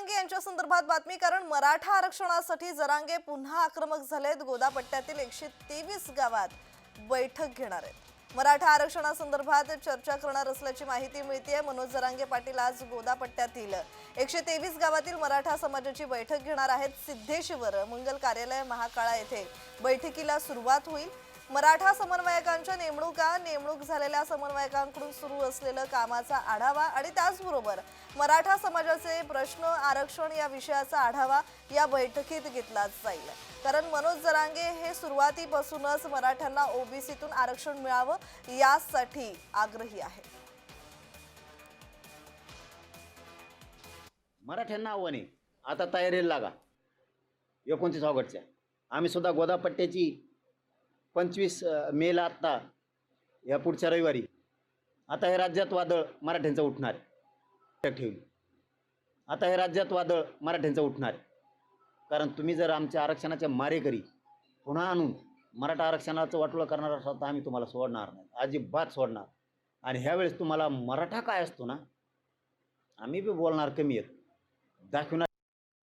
जरांगे यांच्या संदर्भात बातमी कारण मराठा आरक्षणासाठी जरांगे पुन्हा आक्रमक झालेत. गोदापट्ट्यातील एकशे तेवीस गावात बैठक घेणार आहेत. मराठा आरक्षणासंदर्भात चर्चा करणार असल्याची माहिती मिळते मनोज जरांगे पाटील आज गोदापट्ट्यातील एकशे तेवीस गावातील मराठा समाजाची बैठक घेणार आहेत. सिद्धेश्वर मंगल कार्यालय महाकाळा येथे बैठकीला सुरुवात होईल. मराठा समन्वयकांच्या नेमणुका नेमणूक झालेल्या समन्वयकांकडून सुरू असलेलं कामाचा आढावा आणि त्याचबरोबर मराठा समाजाचे प्रश्न आरक्षण या विषयाचा आढावा या बैठकीत घेतला जाईल. कारण मनोज जरांगे हे सुरुवातीपासूनच मराठ्यांना ओबीसीतून आरक्षण मिळावं यासाठी आग्रही आहे मराठ्यांना आव्हान आहे आता तयारीला लागा. एकोणतीस ऑगस्टच्या. आम्ही सुद्धा गोदापट्ट्याची पंचवीस मेला आत्ता या पुढच्या रविवारी. आता हे राज्यात वादळ मराठ्यांचं उठणार आहे. लक्षात ठेवली आता हे राज्यात वादळ मराठ्यांचं उठणार आहे. कारण तुम्ही जर आमच्या आरक्षणाच्या मारेकरी पुन्हा आणून मराठा आरक्षणाचं वाटोळं करणार असाल तर आम्ही तुम्हाला सोडणार नाही. अजिबात सोडणार. आणि ह्यावेळेस तुम्हाला मराठा काय असतो ना? आम्ही बी बोलणार कमी आहेत. दाखवणार